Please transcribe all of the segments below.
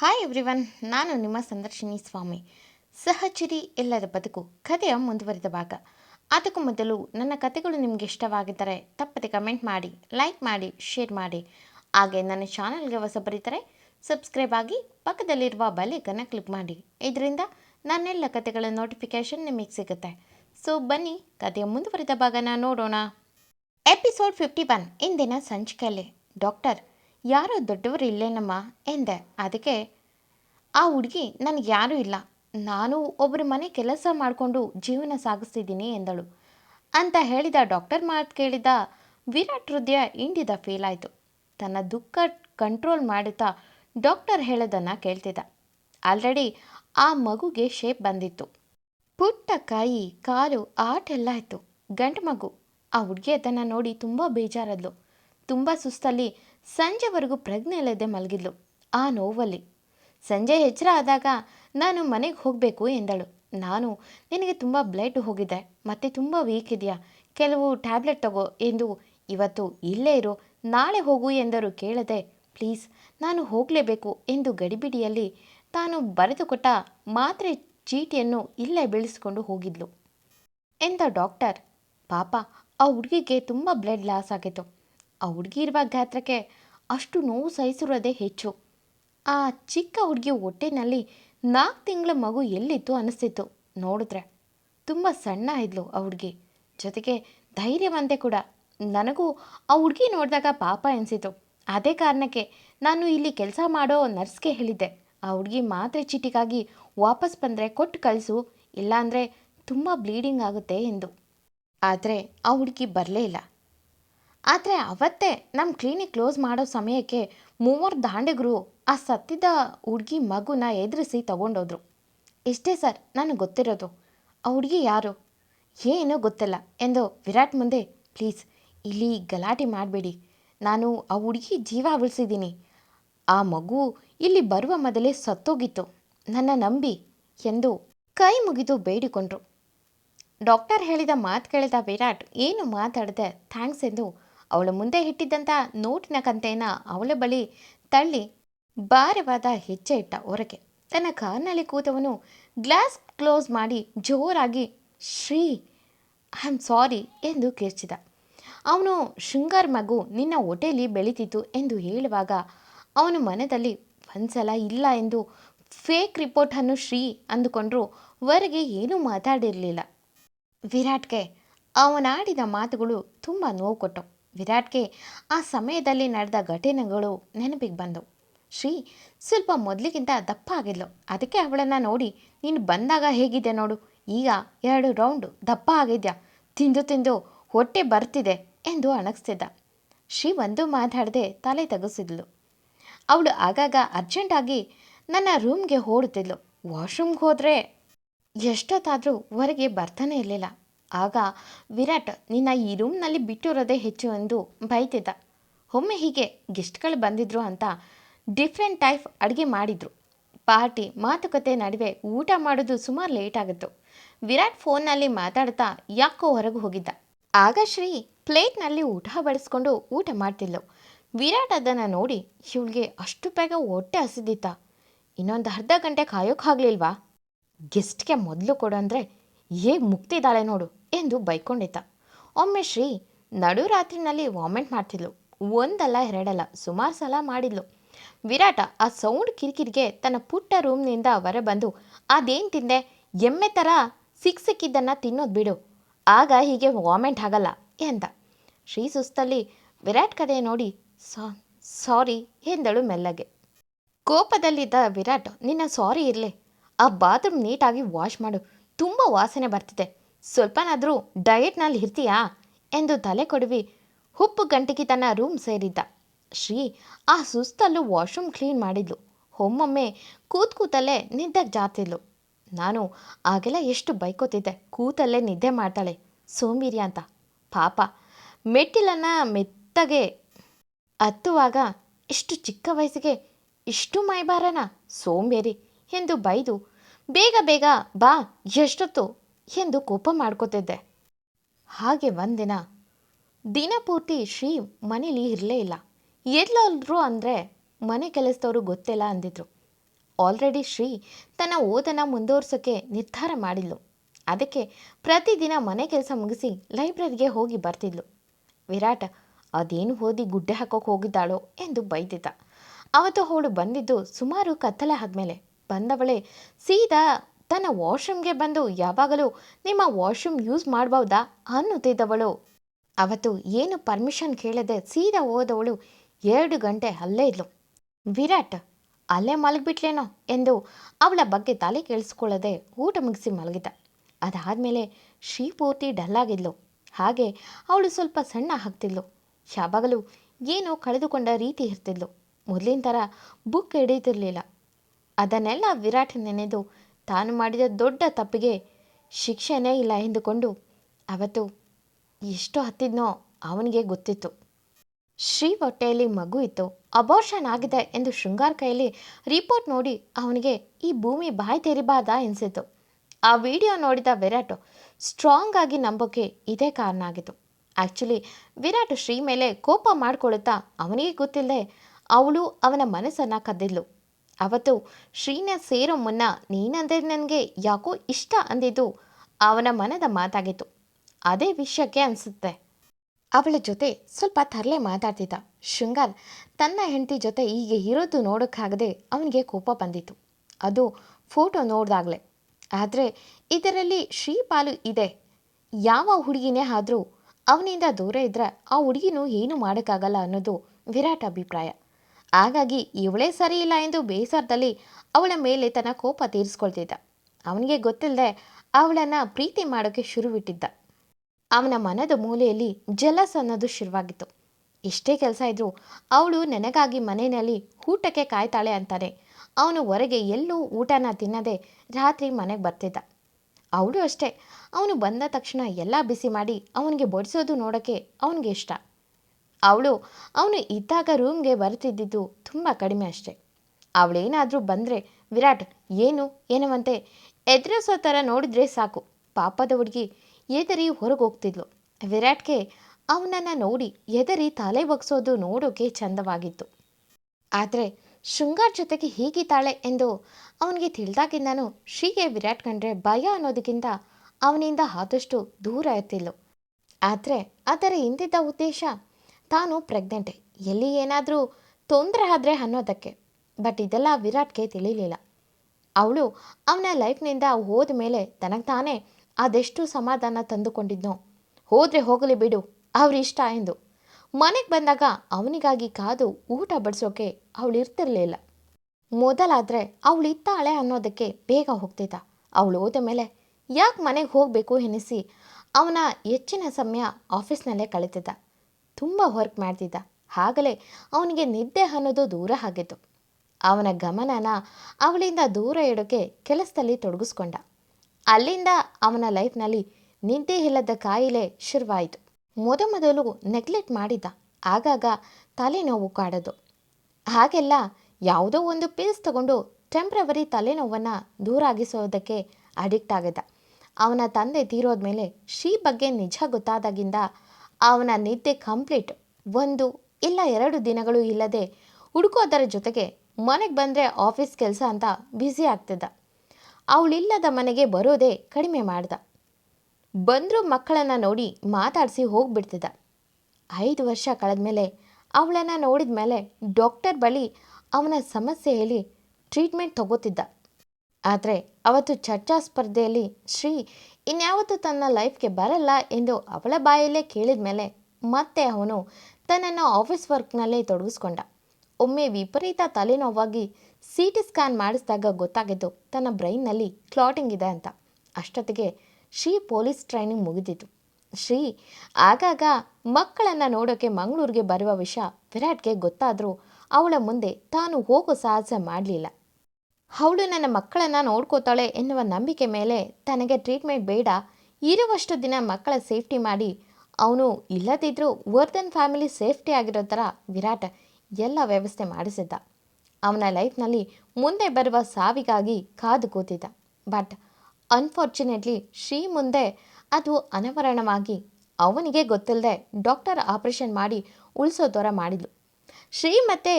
Hi everyone ನಾನು ನಿಮ್ಮ ಸಂದರ್ಶಿನಿ ಸ್ವಾಮಿ. ಸಹಚರಿ ಎಲ್ಲರ ಬದುಕು ಕಥೆಯ ಮುಂದುವರಿದ ಭಾಗ. ಅದಕ್ಕೂ ಮೊದಲು ನನ್ನ ಕಥೆಗಳು ನಿಮಗೆ ಇಷ್ಟವಾಗಿದ್ದರೆ ತಪ್ಪದೆ ಕಮೆಂಟ್ ಮಾಡಿ, ಲೈಕ್ ಮಾಡಿ, ಶೇರ್ ಮಾಡಿ. ಹಾಗೆ ನನ್ನ ಚಾನಲ್ಗೆ ಹೊಸಬರಿದ್ದರೆ ಸಬ್ಸ್ಕ್ರೈಬ್ ಆಗಿ ಪಕ್ಕದಲ್ಲಿರುವ ಬೆಲೈಕನ್ನು ಕ್ಲಿಕ್ ಮಾಡಿ. ಇದರಿಂದ ನನ್ನೆಲ್ಲ ಕಥೆಗಳ ನೋಟಿಫಿಕೇಷನ್ ನಿಮಗೆ ಸಿಗುತ್ತೆ. ಸೊ ಬನ್ನಿ, ಕಥೆಯ ಮುಂದುವರಿದ ಭಾಗನ ನೋಡೋಣ. ಎಪಿಸೋಡ್ ಫಿಫ್ಟಿ ಒನ್ ಇಂದಿನ ಸಂಚಿಕೆಯಲ್ಲಿ. ಡಾಕ್ಟರ್ ಯಾರೋ ದೊಡ್ಡವರು ಇಲ್ಲೇನಮ್ಮ ಎಂದೆ. ಅದಕ್ಕೆ, ಆ ಹುಡುಗಿ ನನಗೆ ಯಾರೂ ಇಲ್ಲ. ನಾನು ಒಬ್ಬರ ಮನೆ ಕೆಲಸ ಮಾಡಿಕೊಂಡು ಜೀವನ ಸಾಗಿಸ್ತಿದ್ದೀನಿ ಎಂದಳು. ಅಂತ ಹೇಳಿದ ಡಾಕ್ಟರ್ ಮಾತು ಕೇಳಿದ ವಿರಾಟ್ ಹೃದಯ ಇಂಡಿದ ಫೀಲ್ ಆಯಿತು. ತನ್ನ ದುಃಖ ಕಂಟ್ರೋಲ್ ಮಾಡುತ್ತಾ ಡಾಕ್ಟರ್ ಹೇಳೋದನ್ನು ಕೇಳ್ತಿದ್ದ. ಆಲ್ರೆಡಿ ಆ ಮಗುಗೆ ಶೇಪ್ ಬಂದಿತ್ತು. ಪುಟ್ಟ ಕೈ ಕಾಲು ಆಟೆಲ್ಲ ಇತ್ತು ಗಂಡು ಮಗು. ಆ ಹುಡುಗಿ ಅದನ್ನು ನೋಡಿ ತುಂಬ ಬೇಜಾರದ್ಲು. ತುಂಬ ಸುಸ್ತಲ್ಲಿ ಸಂಜೆವರೆಗೂ ಪ್ರಜ್ಞೆ ಇಲ್ಲದೆ ಮಲಗಿದ್ಲು. ಆ ನೋವಲ್ಲಿ. ಸಂಜೆ ಎಚ್ಚರ ಆದಾಗ ನಾನು ಮನೆಗೆ ಹೋಗಬೇಕು ಎಂದಳು. ನಾನು, ನಿನಗೆ ತುಂಬ ಬ್ಲಡ್ ಹೋಗಿದೆ, ಮತ್ತು ತುಂಬ ವೀಕ್ ಇದೆಯಾ? ಕೆಲವು ಟ್ಯಾಬ್ಲೆಟ್ ತಗೋ ಎಂದು ಇವತ್ತು ಇಲ್ಲೇ ಇರು, ನಾಳೆ ಹೋಗು ಎಂದರು ಕೇಳದೆ ಪ್ಲೀಸ್ ನಾನು ಹೋಗಲೇಬೇಕು ಎಂದು ಗಡಿಬಿಡಿಯಲ್ಲಿ ತಾನು ಬರೆದುಕೊಟ್ಟ ಮಾತ್ರೆ ಚೀಟಿಯನ್ನು ಇಲ್ಲೇ ಬೀಳಿಸಿಕೊಂಡು ಹೋಗಿದ್ಲು. ಎಂದ ಡಾಕ್ಟರ್ ಪಾಪ, ಆ ಹುಡುಗಿಗೆ ತುಂಬ ಬ್ಲಡ್ ಲಾಸ್ ಆಗಿತ್ತು. ಆ ಹುಡುಗಿ ಇರುವ ಗಾತ್ರಕ್ಕೆ ಅಷ್ಟು ನೋವು ಸಹಿಸಿರೋದೇ ಹೆಚ್ಚು. ಆ ಚಿಕ್ಕ ಹುಡುಗಿ ಹೊಟ್ಟೆನಲ್ಲಿ ನಾಲ್ಕು ತಿಂಗಳ ಮಗು ಎಲ್ಲಿತ್ತು ಅನಿಸ್ತಿತ್ತು ನೋಡಿದ್ರೆ ತುಂಬ ಸಣ್ಣ ಇದ್ಲು ಆ ಹುಡುಗಿ. ಜೊತೆಗೆ ಧೈರ್ಯವಂತೆ ಕೂಡ. ನನಗೂ ಆ ಹುಡುಗಿ ನೋಡಿದಾಗ ಪಾಪ ಅನಿಸಿತು ಅದೇ ಕಾರಣಕ್ಕೆ ನಾನು ಇಲ್ಲಿ ಕೆಲಸ ಮಾಡೋ ನರ್ಸ್ಗೆ ಹೇಳಿದ್ದೆ. ಆ ಹುಡುಗಿ ಮಾತ್ರೆ ಚೀಟಿಗಾಗಿ ವಾಪಸ್ ಬಂದರೆ ಕೊಟ್ಟು ಕಳಿಸು, ಇಲ್ಲಾಂದರೆ ತುಂಬ ಬ್ಲೀಡಿಂಗ್ ಆಗುತ್ತೆ ಎಂದು. ಆದರೆ ಆ ಹುಡುಗಿ ಬರಲೇ ಇಲ್ಲ. ಆದರೆ ಅವತ್ತೇ ನಮ್ಮ ಕ್ಲಿನಿಕ್ ಕ್ಲೋಸ್ ಮಾಡೋ ಸಮಯಕ್ಕೆ ಮೂವರು ದಾಂಡಿಗರು ಆ ಸತ್ತಿದ್ದ ಹುಡುಗಿ ಮಗುನ ಎದುರಿಸಿ ತಗೊಂಡೋದ್ರು. ಇಷ್ಟೇ ಸರ್, ನನಗೆ ಗೊತ್ತಿರೋದು. ಆ ಹುಡುಗಿ ಯಾರು? ಏನೂ ಗೊತ್ತಿಲ್ಲ ಎಂದು ವಿರಾಟ್ ಮುಂದೆ, ಪ್ಲೀಸ್, ಇಲ್ಲಿ ಗಲಾಟೆ ಮಾಡಬೇಡಿ. ನಾನು ಆ ಹುಡುಗಿ ಜೀವ ಉಳಿಸಿದ್ದೀನಿ. ಆ ಮಗು ಇಲ್ಲಿ ಬರುವ ಮೊದಲೇ ಸತ್ತೋಗಿತ್ತು. ನನ್ನ ನಂಬಿ ಎಂದು ಕೈ ಮುಗಿದು ಬೇಡಿಕೊಂಡ್ರು. ಡಾಕ್ಟರ್ ಹೇಳಿದ ಮಾತು ಕೇಳಿದ ವಿರಾಟ್, ಏನು ಮಾತಾಡದೆ? ಥ್ಯಾಂಕ್ಸ್ ಎಂದು ಅವಳ ಮುಂದೆ ಇಟ್ಟಿದ್ದಂಥ ನೋಟಿನ ಕಂತೆಯನ್ನ ಅವಳ ಬಳಿ ತಳ್ಳಿ ಭಾರವಾದ ಹೆಜ್ಜೆ ಇಟ್ಟ ಹೊರಗೆ. ತನ್ನ ಕಾರ್ನಲ್ಲಿ ಕೂತವನು ಗ್ಲಾಸ್ ಕ್ಲೋಸ್ ಮಾಡಿ ಜೋರಾಗಿ, ಶ್ರೀ, ಐ ಆಮ್ ಸಾರಿ ಎಂದು ಕಿರ್ಚಿದ. ಅವನು, ಶೃಂಗಾರ್ ಮಗು, ನಿನ್ನ ಹೊಟೇಲಿ ಬೆಳೀತಿತ್ತು ಎಂದು ಹೇಳುವಾಗ ಅವನು ಮನದಲ್ಲಿ ಒಂದ್ಸಲ ಇಲ್ಲ ಎಂದು ಫೇಕ್ ರಿಪೋರ್ಟನ್ನು ಶ್ರೀ ಅಂದುಕೊಂಡ್ರು. ಹೊರಗೆ ಏನೂ ಮಾತಾಡಿರಲಿಲ್ಲ. ವಿರಾಟ್ಗೆ ಅವನಾಡಿದ ಮಾತುಗಳು ತುಂಬ ನೋವು ಕೊಟ್ಟವು. ವಿರಾಟ್ಗೆ ಆ ಸಮಯದಲ್ಲಿ ನಡೆದ ಘಟನೆಗಳು ನೆನಪಿಗೆ ಬಂದವು. ಶ್ರೀ ಸ್ವಲ್ಪ ಮೊದಲಿಗಿಂತ ದಪ್ಪ ಆಗಿದ್ಲು ಅದಕ್ಕೆ ಅವಳನ್ನು ನೋಡಿ, ನೀನು ಬಂದಾಗ ಹೇಗಿದೆ ನೋಡು. ಈಗ ಎರಡು ರೌಂಡು ದಪ್ಪ ಆಗಿದ್ಯಾ? ತಿಂದು ತಿಂದು ಹೊಟ್ಟೆ ಬರ್ತಿದೆ ಎಂದು ಅಣಗಿಸ್ತಿದ್ದ. ಶ್ರೀ ಒಂದು ಮಾತಾಡದೆ ತಲೆ ತಗಸಿದ್ಲು ಅವಳು ಆಗಾಗ ಅರ್ಜೆಂಟಾಗಿ ನನ್ನ ರೂಮ್ಗೆ ಓಡುತ್ತಿದ್ಲು. ವಾಶ್ರೂಮ್ಗೆ ಹೋದರೆ ಎಷ್ಟೊತ್ತಾದರೂ ಹೊರಗೆ ಬರ್ತಾನೆ ಇರಲಿಲ್ಲ. ಆಗ ವಿರಾಟ್, ನಿನ್ನ ಈ ರೂಮ್ನಲ್ಲಿ ಬಿಟ್ಟಿರೋದೇ ಹೆಚ್ಚು ಎಂದು ಬೈತಿದ್ದ. ಒಮ್ಮೆ ಹೀಗೆ ಗೆಸ್ಟ್ಗಳು ಬಂದಿದ್ರು ಅಂತ ಡಿಫ್ರೆಂಟ್ ಟೈಪ್ ಅಡುಗೆ ಮಾಡಿದ್ರು. ಪಾರ್ಟಿ, ಮಾತುಕತೆ ನಡುವೆ ಊಟ ಮಾಡೋದು ಸುಮಾರು ಲೇಟ್ ಆಗಿತ್ತು. ವಿರಾಟ್ ಫೋನ್ನಲ್ಲಿ ಮಾತಾಡ್ತಾ ಯಾಕೋ ಹೊರಗೆ ಹೋಗಿದ್ದ. ಆಗ ಶ್ರೀ ಪ್ಲೇಟ್ನಲ್ಲಿ ಊಟ ಬಡಿಸ್ಕೊಂಡು ಊಟ ಮಾಡ್ತಿದ್ಲು. ವಿರಾಟ್ ಅದನ್ನು ನೋಡಿ ಇವಳಿಗೆ ಅಷ್ಟು ಬೇಗ ಹೊಟ್ಟೆ ಹಸಿದಿತ್ತ? ಇನ್ನೊಂದು ಅರ್ಧ ಗಂಟೆ ಕಾಯೋಕ್ಕಾಗಲಿಲ್ವಾ ಗೆಸ್ಟ್ಗೆ ಮೊದಲು ಕೊಡು ಅಂದರೆ ಹೇಗೆ ಮುಗ್ತಿದ್ದಾಳೆ ನೋಡು ಎಂದು ಬೈಕೊಂಡಿದ್ದ. ಒಮ್ಮೆ ಶ್ರೀ ನಡುರಾತ್ರಿನಲ್ಲಿ ವಾಮೆಂಟ್ ಮಾಡ್ತಿದ್ಲು. ಒಂದಲ್ಲ ಎರಡಲ್ಲ ಸುಮಾರು ಸಲ ಮಾಡಿದ್ಲು. ವಿರಾಟ ಆ ಸೌಂಡ್ ಕಿರಿಕಿರಿಗೆ ತನ್ನ ಪುಟ್ಟ ರೂಮ್ನಿಂದ ಹೊರಬಂದು ಅದೇನು ತಿಂದೆ? ಎಮ್ಮೆ ಥರ ಸಿಕ್ ಸಿಕ್ಕಿದ್ದನ್ನು ತಿನ್ನೋದು ಬಿಡು. ಆಗ ಹೀಗೆ ವಾಮೆಂಟ್ ಆಗಲ್ಲ ಎಂದ. ಶ್ರೀ ಸುಸ್ತಲ್ಲಿ ವಿರಾಟ್ ಕಡೆ ನೋಡಿ ಸಾರಿ ಎಂದಳು ಮೆಲ್ಲಗೆ. ಕೋಪದಲ್ಲಿದ್ದ ವಿರಾಟ್, ನಿನ್ನ ಸಾರಿ ಇರಲಿ. ಆ ಬಾತ್ರೂಮ್ ನೀಟಾಗಿ ವಾಶ್ ಮಾಡು. ತುಂಬ ವಾಸನೆ ಬರ್ತಿದೆ. ಸ್ವಲ್ಪನಾದರೂ ಡಯೆಟ್ನಲ್ಲಿ ಇರ್ತೀಯಾ? ಎಂದು ತಲೆ ಕೊಡುವಿ. ಹುಪ್ಪು ಗಂಟಿಗೆ ತನ್ನ ರೂಮ್ ಸೇರಿದ್ದ. ಶ್ರೀ ಆ ಸುಸ್ತಲ್ಲೂ ವಾಶ್ರೂಮ್ ಕ್ಲೀನ್ ಮಾಡಿದ್ಲು. ಒಮ್ಮೊಮ್ಮೆ ಕೂತ್ ಕೂತಲ್ಲೇ ನಿದ್ದೆ ಜಾತಿದ್ಲು ನಾನು ಆಗೆಲ್ಲ ಎಷ್ಟು ಬೈಕೋತಿದ್ದೆ. ಕೂತಲ್ಲೇ ನಿದ್ದೆ ಮಾಡ್ತಾಳೆ. ಸೋಂಬೇರಿ ಅಂತ. ಪಾಪ. ಮೆಟ್ಟಿಲನ್ನು ಮೆತ್ತಗೆ ಹತ್ತುವಾಗ ಇಷ್ಟು ಚಿಕ್ಕ ವಯಸ್ಸಿಗೆ ಇಷ್ಟು ಮೈಬಾರನ? ಸೋಂಬೇರಿ ಎಂದು ಬೈದು ಬೇಗ ಬೇಗ ಬಾ, ಎಷ್ಟೊತ್ತು ಎಂದು ಕೋಪ ಮಾಡ್ಕೋತಿದ್ದೆ. ಹಾಗೆ ಒಂದಿನ ದಿನಪೂರ್ತಿ ಶ್ರೀ ಮನೇಲಿ ಇರಲೇ ಇಲ್ಲ. ಎಲ್ಲೋದ್ರು ಅಂದರೆ ಮನೆ ಕೆಲಸದವರು ಗೊತ್ತಿಲ್ಲ ಅಂದಿದ್ರು. ಆಲ್ರೆಡಿ ಶ್ರೀ ತನ್ನ ಓದನ್ನು ಮುಂದುವರ್ಸೋಕ್ಕೆ ನಿರ್ಧಾರ ಮಾಡಿದ್ಲು. ಅದಕ್ಕೆ ಪ್ರತಿದಿನ ಮನೆ ಕೆಲಸ ಮುಗಿಸಿ ಲೈಬ್ರರಿಗೆ ಹೋಗಿ ಬರ್ತಿದ್ಲು. ವಿರಾಟ್, ಅದೇನು ಓದಿ ಗುಡ್ಡೆ ಹಾಕೋಕೆ ಹೋಗಿದ್ದಾಳೋ? ಎಂದು ಬೈದಿದ್ದ ಅವತ್ತು ಅವಳು ಬಂದಿದ್ದು ಸುಮಾರು ಕತ್ತಲೆ ಆದಮೇಲೆ. ಬಂದವಳೆ. ಸೀದಾ ತನ್ನ ವಾಶ್ರೂಮ್ಗೆ ಬಂದು ಯಾವಾಗಲೂ ನಿಮ್ಮ ವಾಶ್ರೂಮ್ ಯೂಸ್ ಮಾಡ್ಬೌದಾ ಅನ್ನುತ್ತಿದ್ದವಳು. ಅವತ್ತು ಏನು ಪರ್ಮಿಷನ್ ಕೇಳದೆ ಸೀದಾ ಹೋದವಳು ಎರಡು ಗಂಟೆ ಅಲ್ಲೇ ಇದ್ಲು. ವಿರಾಟ್, ಅಲ್ಲೇ ಮಲಗಿಬಿಟ್ಲೇನೋ ಎಂದು ಅವಳ ಬಗ್ಗೆ ತಲೆ ಕೇಳಿಸ್ಕೊಳ್ಳದೆ ಊಟ ಮುಗಿಸಿ ಮಲಗಿದ್ದ ಅದಾದಮೇಲೆ ಶ್ರೀ ಪೂರ್ತಿ ಡಲ್ಲಾಗಿದ್ಲು. ಹಾಗೆ ಅವಳು ಸ್ವಲ್ಪ ಸಣ್ಣ ಹಾಕ್ತಿದ್ಲು ಯಾವಾಗಲೂ ಏನೋ ಕಳೆದುಕೊಂಡ ರೀತಿ ಇರ್ತಿದ್ಲು. ಮೊದಲಿನ ಥರ ಬುಕ್ ಹಿಡಿತಿರ್ಲಿಲ್ಲ. ಅದನ್ನೆಲ್ಲ ವಿರಾಟ್ ನೆನೆದು ತಾನು ಮಾಡಿದ ದೊಡ್ಡ ತಪ್ಪಿಗೆ ಶಿಕ್ಷೆನೇ ಇಲ್ಲ ಎಂದುಕೊಂಡು ಅವತ್ತು ಎಷ್ಟು ಹತ್ತಿದ್ನೋ ಅವನಿಗೆ ಗೊತ್ತಿತ್ತು. ಶ್ರೀ ಹೊಟ್ಟೆಯಲ್ಲಿ ಮಗು ಇತ್ತು. ಅಬೋರ್ಷನ್ ಆಗಿದೆ ಎಂದು ಶೃಂಗಾರ್ ಕೈಯಲ್ಲಿ ರಿಪೋರ್ಟ್ ನೋಡಿ ಅವನಿಗೆ, ಈ ಭೂಮಿ ಬಾಯಿ ತೆರಿಬಾದ? ಎನಿಸಿತು ಆ ವಿಡಿಯೋ ನೋಡಿದ ವಿರಾಟ್ ಸ್ಟ್ರಾಂಗ್ ಆಗಿ ನಂಬೋಕೆ ಇದೇ ಕಾರಣ ಆಗಿತ್ತು. ಆ್ಯಕ್ಚುಲಿ ವಿರಾಟ್ ಶ್ರೀ ಮೇಲೆ ಕೋಪ ಮಾಡಿಕೊಳ್ಳುತ್ತಾ ಅವನಿಗೆ ಗೊತ್ತಿಲ್ಲದೆ ಅವಳು ಅವನ ಮನಸ್ಸನ್ನು ಕದ್ದಿದ್ಲು. ಅವತ್ತು ಶ್ರೀನ ಸೇರೋ ಮುನ್ನ ನೀನಂದರೆ ನನಗೆ ಯಾಕೋ ಇಷ್ಟ ಅಂದಿದ್ದು ಅವನ ಮನದ ಮಾತಾಗಿತ್ತು. ಅದೇ ವಿಷಯಕ್ಕೆ ಅನಿಸುತ್ತೆ. ಅವಳ ಜೊತೆ ಸ್ವಲ್ಪ ತರಲೆ ಮಾತಾಡ್ತಿದ್ದ. ಶೃಂಗಾರ್ ತನ್ನ ಹೆಂಡತಿ ಜೊತೆ ಹೀಗೆ ಇರೋದು ನೋಡೋಕ್ಕಾಗದೆ ಅವನಿಗೆ ಕೋಪ ಬಂದಿತ್ತು. ಅದು ಫೋಟೋ ನೋಡಿದಾಗಲೇ. ಆದರೆ ಇದರಲ್ಲಿ ಶ್ರೀಪಾಲು ಇದೆ. ಯಾವ ಹುಡುಗಿನೇ ಆದರೂ ಅವನಿಂದ ದೂರ ಇದ್ದರೆ ಆ ಹುಡುಗಿನೂ ಏನೂ ಮಾಡೋಕ್ಕಾಗಲ್ಲ ಅನ್ನೋದು ವಿರಾಟ್ ಅಭಿಪ್ರಾಯ. ಹಾಗಾಗಿ ಇವಳೇ ಸರಿ ಇಲ್ಲ ಎಂದು ಬೇಸರದಲ್ಲಿ ಅವಳ ಮೇಲೆ ತನ್ನ ಕೋಪ ತೀರಿಸ್ಕೊಳ್ತಿದ್ದ. ಅವನಿಗೆ ಗೊತ್ತಿಲ್ಲದೆ ಅವಳನ್ನು ಪ್ರೀತಿ ಮಾಡೋಕ್ಕೆ ಶುರುವಿಟ್ಟಿದ್ದ. ಅವನ ಮನದ ಮೂಲೆಯಲ್ಲಿ ಜಲಸ್ ಅನ್ನೋದು ಶುರುವಾಗಿತ್ತು. ಎಷ್ಟೇ ಕೆಲಸ ಇದ್ರೂ ಅವಳು ನನಗಾಗಿ ಮನೆಯಲ್ಲಿ ಊಟಕ್ಕೆ ಕಾಯ್ತಾಳೆ ಅಂತಾನೆ. ಅವನು ಹೊರಗೆ ಎಲ್ಲೂ ಊಟನ ತಿನ್ನದೆ ರಾತ್ರಿ ಮನೆಗೆ ಬರ್ತಿದ್ದ. ಅವಳು ಅಷ್ಟೇ. ಅವನು ಬಂದ ತಕ್ಷಣ ಎಲ್ಲ ಬಿಸಿ ಮಾಡಿ ಅವನಿಗೆ ಬಡಿಸೋದು ನೋಡೋಕ್ಕೆ ಅವನಿಗೆ ಇಷ್ಟ. ಅವಳು, ಅವನು ಇದ್ದಾಗ ರೂಮ್ಗೆ ಬರ್ತಿದ್ದಿದ್ದು ತುಂಬ ಕಡಿಮೆ ಅಷ್ಟೆ. ಅವಳೇನಾದರೂ ಬಂದರೆ, ವಿರಾಟ್, ಏನು, ಏನವಂತೆ, ಎದುರಿಸೋ ಥರ ನೋಡಿದರೆ ಸಾಕು. ಪಾಪದ ಹುಡುಗಿ ಎದರಿ ಹೊರಗೆ ಹೋಗ್ತಿದ್ಲು ವಿರಾಟ್ಗೆ ಅವನನ್ನು ನೋಡಿ ಎದರಿ ತಲೆ ಬಗ್ಸೋದು ನೋಡೋಕೆ ಚಂದವಾಗಿತ್ತು. ಆದರೆ ಶೃಂಗಾರ್ ಜೊತೆಗೆ ಹೀಗಿದ್ದಾಳೆ ಎಂದು ಅವನಿಗೆ ತಿಳಿದಾಗಿಂದನು ಶ್ರೀಗೆ ವಿರಾಟ್ ಕಂಡ್ರೆ ಭಯ ಅನ್ನೋದಕ್ಕಿಂತ ಅವನಿಂದ ಆದಷ್ಟು ದೂರ ಇರ್ತಿಲ್ಲ ಆದರೆ ಅದರ ಹಿಂದಿದ್ದ ಉದ್ದೇಶ ತಾನು ಪ್ರೆಗ್ನೆಂಟೆ ಎಲ್ಲಿ ಏನಾದರೂ ತೊಂದರೆ ಆದರೆ ಅನ್ನೋದಕ್ಕೆ. ಬಟ್ ಇದೆಲ್ಲ ವಿರಾಟ್ಗೆ ತಿಳಿಲಿಲ್ಲ. ಅವಳು ಅವನ ಲೈಫ್ನಿಂದ ಹೋದ ಮೇಲೆ ತನಗೆ ತಾನೇ ಅದೆಷ್ಟು ಸಮಾಧಾನ ತಂದುಕೊಂಡಿದ್ನೋ. ಹೋದರೆ ಹೋಗಲಿ ಬಿಡು ಅವರಿಷ್ಟ ಎಂದು. ಮನೆಗೆ ಬಂದಾಗ ಅವನಿಗಾಗಿ ಕಾದು ಊಟ ಬಡಿಸೋಕೆ ಅವಳು ಇರ್ತಿರಲಿಲ್ಲ. ಮೊದಲಾದರೆ ಅವಳು ಇತ್ತಾಳೆ ಅನ್ನೋದಕ್ಕೆ ಬೇಗ ಹೋಗ್ತಿದ್ದ. ಅವಳು ಹೋದ ಮೇಲೆ ಯಾಕೆ ಮನೆಗೆ ಹೋಗಬೇಕು ಎನಿಸಿ ಅವನ ಹೆಚ್ಚಿನ ಸಮಯ ಆಫೀಸ್ನಲ್ಲೇ ಕಳೀತಿದ್ದ. ತುಂಬ ವರ್ಕ್ ಮಾಡ್ತಿದ್ದ. ಆಗಲೇ ಅವನಿಗೆ ನಿದ್ದೆ ಅನ್ನೋದು ದೂರ ಆಗಿತ್ತು. ಅವನ ಗಮನನ ಅವಳಿಂದ ದೂರ ಇಡೋಕ್ಕೆ ಕೆಲಸದಲ್ಲಿ ತೊಡಗಿಸ್ಕೊಂಡ. ಅಲ್ಲಿಂದ ಅವನ ಲೈಫ್ನಲ್ಲಿ ನಿದ್ದೆ ಇಲ್ಲದ ಕಾಯಿಲೆ ಶುರುವಾಯಿತು. ಮೊದಮೊದಲು ನೆಗ್ಲೆಕ್ಟ್ ಮಾಡಿದ್ದ. ಆಗಾಗ ತಲೆನೋವು ಕಾಡೋದು. ಹಾಗೆಲ್ಲ ಯಾವುದೋ ಒಂದು ಪಿಲ್ಸ್ ತಗೊಂಡು ಟೆಂಪ್ರವರಿ ತಲೆನೋವನ್ನು ದೂರ ಆಗಿಸೋದಕ್ಕೆ ಅಡಿಕ್ಟ್ ಆಗಿದ್ದ. ಅವನ ತಂದೆ ತೀರೋದ್ಮೇಲೆ ಶ್ರೀ ಬಗ್ಗೆ ನಿಜ ಗೊತ್ತಾದಾಗಿಂದ ಅವನ ನಿದ್ದೆ ಕಂಪ್ಲೀಟ್. ಒಂದು ಇಲ್ಲ ಎರಡು ದಿನಗಳು ಇಲ್ಲದೆ ಹುಡುಕೋದರ ಜೊತೆಗೆ ಮನೆಗೆ ಬಂದರೆ ಆಫೀಸ್ ಕೆಲಸ ಅಂತ ಬ್ಯುಸಿ ಆಗ್ತಿದ್ದ. ಅವಳಿಲ್ಲದ ಮನೆಗೆ ಬರೋದೇ ಕಡಿಮೆ ಮಾಡ್ದ. ಬಂದರೂ ಮಕ್ಕಳನ್ನು ನೋಡಿ ಮಾತಾಡಿಸಿ ಹೋಗ್ಬಿಡ್ತಿದ್ದ. ಐದು ವರ್ಷ ಕಳೆದ ಮೇಲೆ ಅವಳನ್ನು ನೋಡಿದ ಮೇಲೆ ಡಾಕ್ಟರ್ ಬಳಿ ಅವನ ಸಮಸ್ಯೆ ಹೇಳಿ ಟ್ರೀಟ್ಮೆಂಟ್ ತಗೋತಿದ್ದ. ಆದರೆ ಅವತ್ತು ಚರ್ಚಾ ಸ್ಪರ್ಧೆಯಲ್ಲಿ ಶ್ರೀ ಇನ್ಯಾವತ್ತೂ ತನ್ನ ಲೈಫ್ಗೆ ಬರಲ್ಲ ಎಂದು ಅವಳ ಬಾಯಲ್ಲೇ ಕೇಳಿದ ಮೇಲೆ ಮತ್ತೆ ಅವನು ತನ್ನನ್ನು ಆಫೀಸ್ ವರ್ಕ್ನಲ್ಲೇ ತೊಡಗಿಸ್ಕೊಂಡ. ಒಮ್ಮೆ ವಿಪರೀತ ತಲೆನೋವಾಗಿ ಸಿ ಟಿ ಸ್ಕ್ಯಾನ್ ಮಾಡಿಸಿದಾಗ ಗೊತ್ತಾಗಿದ್ದು ತನ್ನ ಬ್ರೈನ್ನಲ್ಲಿ ಕ್ಲಾಟಿಂಗ್ ಇದೆ ಅಂತ. ಅಷ್ಟೊತ್ತಿಗೆ ಶ್ರೀ ಪೊಲೀಸ್ ಟ್ರೈನಿಂಗ್ ಮುಗಿದಿತ್ತು. ಶ್ರೀ ಆಗಾಗ ಮಕ್ಕಳನ್ನು ನೋಡೋಕ್ಕೆ ಮಂಗಳೂರಿಗೆ ಬರುವ ವಿಷಯ ವಿರಾಟ್ಗೆ ಗೊತ್ತಾದರೂ ಅವಳ ಮುಂದೆ ತಾನು ಹೋಗೋ ಸಾಹಸ ಮಾಡಲಿಲ್ಲ. ಅವಳು ನನ್ನ ಮಕ್ಕಳನ್ನು ನೋಡ್ಕೋತಾಳೆ ಎನ್ನುವ ನಂಬಿಕೆ ಮೇಲೆ ತನಗೆ ಟ್ರೀಟ್ಮೆಂಟ್ ಬೇಡ. ಇರುವಷ್ಟು ದಿನ ಮಕ್ಕಳ ಸೇಫ್ಟಿ ಮಾಡಿ. ಅವನು ಇಲ್ಲದಿದ್ದರೂ ವರ್ಧನ್ ಫ್ಯಾಮಿಲಿ ಸೇಫ್ಟಿ ಆಗಿರೋ ಥರ ವಿರಾಟ್ ಎಲ್ಲ ವ್ಯವಸ್ಥೆ ಮಾಡಿಸಿದ್ದ. ಅವನ ಲೈಫ್ನಲ್ಲಿ ಮುಂದೆ ಬರುವ ಸಾವಿಗಾಗಿ ಕಾದು ಕೂತಿದ್ದ. ಬಟ್ ಅನ್ಫಾರ್ಚುನೇಟ್ಲಿ ಶ್ರೀ ಮುಂದೆ ಅದು ಅನಾವರಣವಾಗಿ ಅವನಿಗೆ ಗೊತ್ತಿಲ್ಲದೆ ಡಾಕ್ಟರ್ ಆಪರೇಷನ್ ಮಾಡಿ ಉಳಿಸೋ ಥರ ಮಾಡಿದ್ಲು. ಶ್ರೀ ಮತ್ತು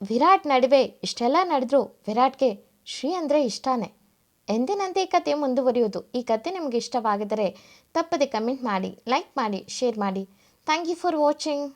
ವಿರಾಟ್ ನಡುವೆ ಇಷ್ಟೆಲ್ಲ ನಡೆದರೂ ವಿರಾಟ್ಗೆ ಶ್ರೀ ಅಂದರೆ ಇಷ್ಟನೇ. ಎಂದಿನಂತೆ ಈ ಕತೆ ಮುಂದುವರಿಯುವುದು. ಈ ಕತೆ ನಿಮಗೆ ಇಷ್ಟವಾಗಿದರೆ ತಪ್ಪದೆ ಕಮೆಂಟ್ ಮಾಡಿ, ಲೈಕ್ ಮಾಡಿ, ಶೇರ್ ಮಾಡಿ. Thank you for watching.